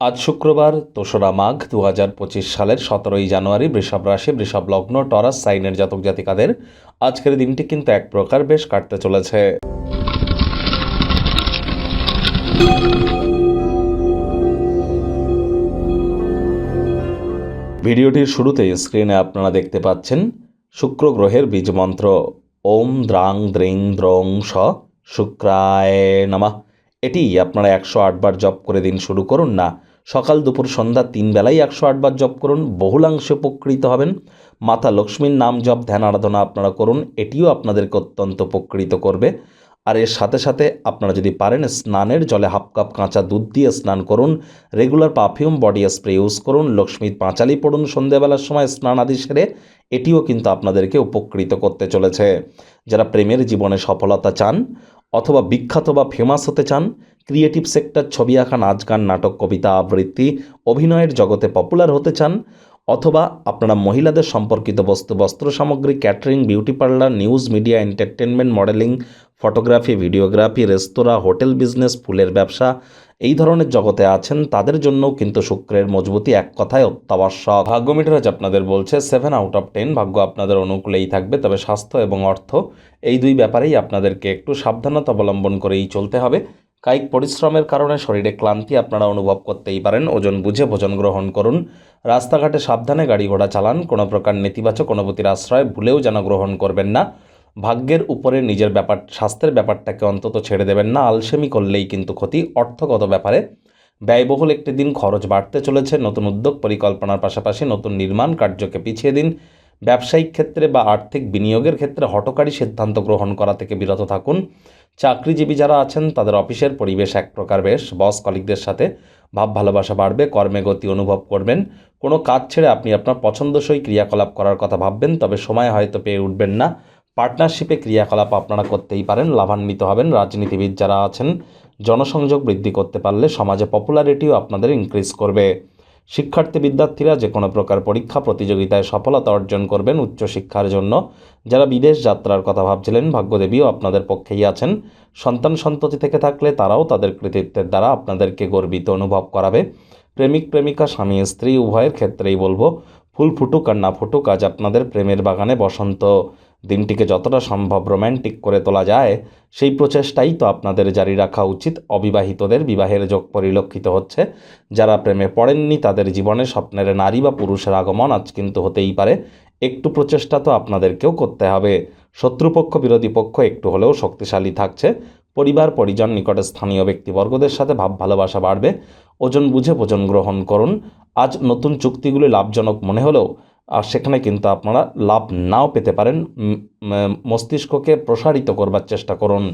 আজ শুক্রবার দোসরা মাঘ দু হাজার পঁচিশ সালের সতেরোই জানুয়ারি বৃষভ রাশি, বৃষভ লগ্ন, টরাস, সাইনের জাতক জাতিকাদের আজকের দিনটি কিন্তু এক প্রকার বেশ কাটতে চলেছে। ভিডিওটির শুরুতে স্ক্রিনে আপনারা দেখতে পাচ্ছেন শুক্র গ্রহের বীজ মন্ত্র। ওম দ্রাং দ্রিং দ্রং শুক্রায় নমঃ। এটি আপনারা একশো আটবার জপ করে দিন শুরু করুন, না, সকাল দুপুর সন্ধ্যা তিন বেলায় একশো আটবার জপ করুন, বহুলাংশে উপকৃত হবেন। মাতা লক্ষ্মীর নাম জপ, ধ্যান, আরাধনা আপনারা করুন, এটিও আপনাদেরকে অত্যন্ত উপকৃত করবে। আর এর সাথে সাথে আপনারা যদি পারেন স্নানের জলে হাফ কাপ কাঁচা দুধ দিয়ে স্নান করুন regular perfume body spray use করুন লক্ষ্মীর পাঁচালি পড়ুন সন্ধেবেলার সময় স্নান আদি সেরে, এটিও কিন্তু আপনাদেরকে উপকৃত করতে চলেছে। যারা প্রেমের জীবনে সফলতা চান অথবা বিখ্যাত বা ফেমাস হতে চান ক্রিয়েটিভ সেক্টর ছবি আঁকা, নাচ গান, নাটক, কবিতা, আবৃত্তি, অভিনয়ের জগতে পপুলার হতে চান অথবা আপনারা মহিলাদের সম্পর্কিত বস্তু, বস্ত্র সামগ্রী catering beauty parlour news media entertainment modelling photography, videography, রেস্তোরাঁ, হোটেল বিজনেস, ফুলের ব্যবসা, এই ধরনের জগতে আছেন, তাদের জন্যও কিন্তু শুক্রের মজবুতি এক কথায় অত্যাবশ্যক। ভাগ্য মিটারাজ আপনাদের বলছে সেভেন আউট অফ টেন ভাগ্য আপনাদের অনুকূলেই থাকবে, তবে স্বাস্থ্য এবং অর্থ, এই দুই ব্যাপারেই আপনাদেরকে একটু সাবধানতা অবলম্বন করেই চলতে হবে। কায়িক পরিশ্রমের কারণে শরীরে ক্লান্তি আপনারা অনুভব করতেই পারেন, ওজন বুঝে ভোজন গ্রহণ করুন, রাস্তাঘাটে সাবধানে গাড়ি ঘোড়া চালান, কোনো প্রকার নেতিবাচক অনুভূতির আশ্রয় ভুলেও যেন গ্রহণ করবেন না। ভাগ্যের উপরে নিজের ব্যাপার, স্বাস্থ্যের ব্যাপারটাকে অন্তত ছেড়ে দেবেন না, আলসেমি করলেই কিন্তু ক্ষতি। অর্থগত ব্যাপারে ব্যয়বহুল একটি দিন খরচ বাড়তে চলেছে, নতুন উদ্যোগ পরিকল্পনার পাশাপাশি নতুন নির্মাণ কার্যকে পিছিয়ে দিন। ব্যবসায়িক ক্ষেত্রে বা আর্থিক বিনিয়োগের ক্ষেত্রে হটকারী সিদ্ধান্ত গ্রহণ করা থেকে বিরত থাকুন। চাকরিজীবী যারা আছেন, তাদের অফিসের পরিবেশ এক প্রকার বেশ। বস কলিকদের সাথে ভাব ভালোবাসা বাড়বে, কর্মে গতি অনুভব করবেন। কোনো কাজ ছেড়ে আপনি আপনার পছন্দসই ক্রিয়াকলাপ করার কথা ভাববেন, তবে সময় হয়তো পেয়ে উঠবেন না। পার্টনারশিপে ক্রিয়াকলাপ আপনারা করতেই পারেন, লাভান্বিত হবেন রাজনীতিবিদ যারা আছেন। জনসংযোগ বৃদ্ধি করতে পারলে সমাজে পপুলারিটিও আপনাদের ইনক্রিজ করবে। শিক্ষার্থী বিদ্যার্থীরা যে কোনো প্রকার পরীক্ষা প্রতিযোগিতায় সফলতা অর্জন করবেন উচ্চশিক্ষার জন্য। যারা বিদেশ যাত্রার কথা ভাবছিলেন, ভাগ্যদেবীও আপনাদের পক্ষেই আছেন। সন্তান সন্ততি থেকে থাকলে তারাও তাদের কৃতিত্বের দ্বারা আপনাদেরকে গর্বিত অনুভব করাবে। প্রেমিক, প্রেমিকা, স্বামী, স্ত্রী, উভয়ের ক্ষেত্রেই বলব, ফুল ফুটুক আর না ফুটুক, আজ আপনাদের প্রেমের বাগানে বসন্ত। দিনটিকে যতটা সম্ভব রোম্যান্টিক করে তোলা যায়, সেই প্রচেষ্টাই তো আপনাদের জারি রাখা উচিত। অবিবাহিতদের বিবাহের যোগ পরিলক্ষিত হচ্ছে। যারা প্রেমে পড়েননি, তাদের জীবনে স্বপ্নের নারী বা পুরুষের আগমন আজ কিন্তু হতেই পারে। একটু প্রচেষ্টা তো আপনাদেরকেও করতে হবে। শত্রুপক্ষ, বিরোধী পক্ষ একটু হলেও শক্তিশালী থাকছে। পরিবার, পরিজন, নিকটে স্থানীয় ব্যক্তিবর্গদের সাথে ভাব ভালোবাসা বাড়বে। ওজন বুঝে ভোজন গ্রহণ করুন। আজ নতুন চুক্তিগুলি লাভজনক মনে হলেও আর সেখানে কিন্তু আপনারা লাভ নাও পেতে পারেন। মস্তিষ্ককে প্রসারিত করবার চেষ্টা করুন।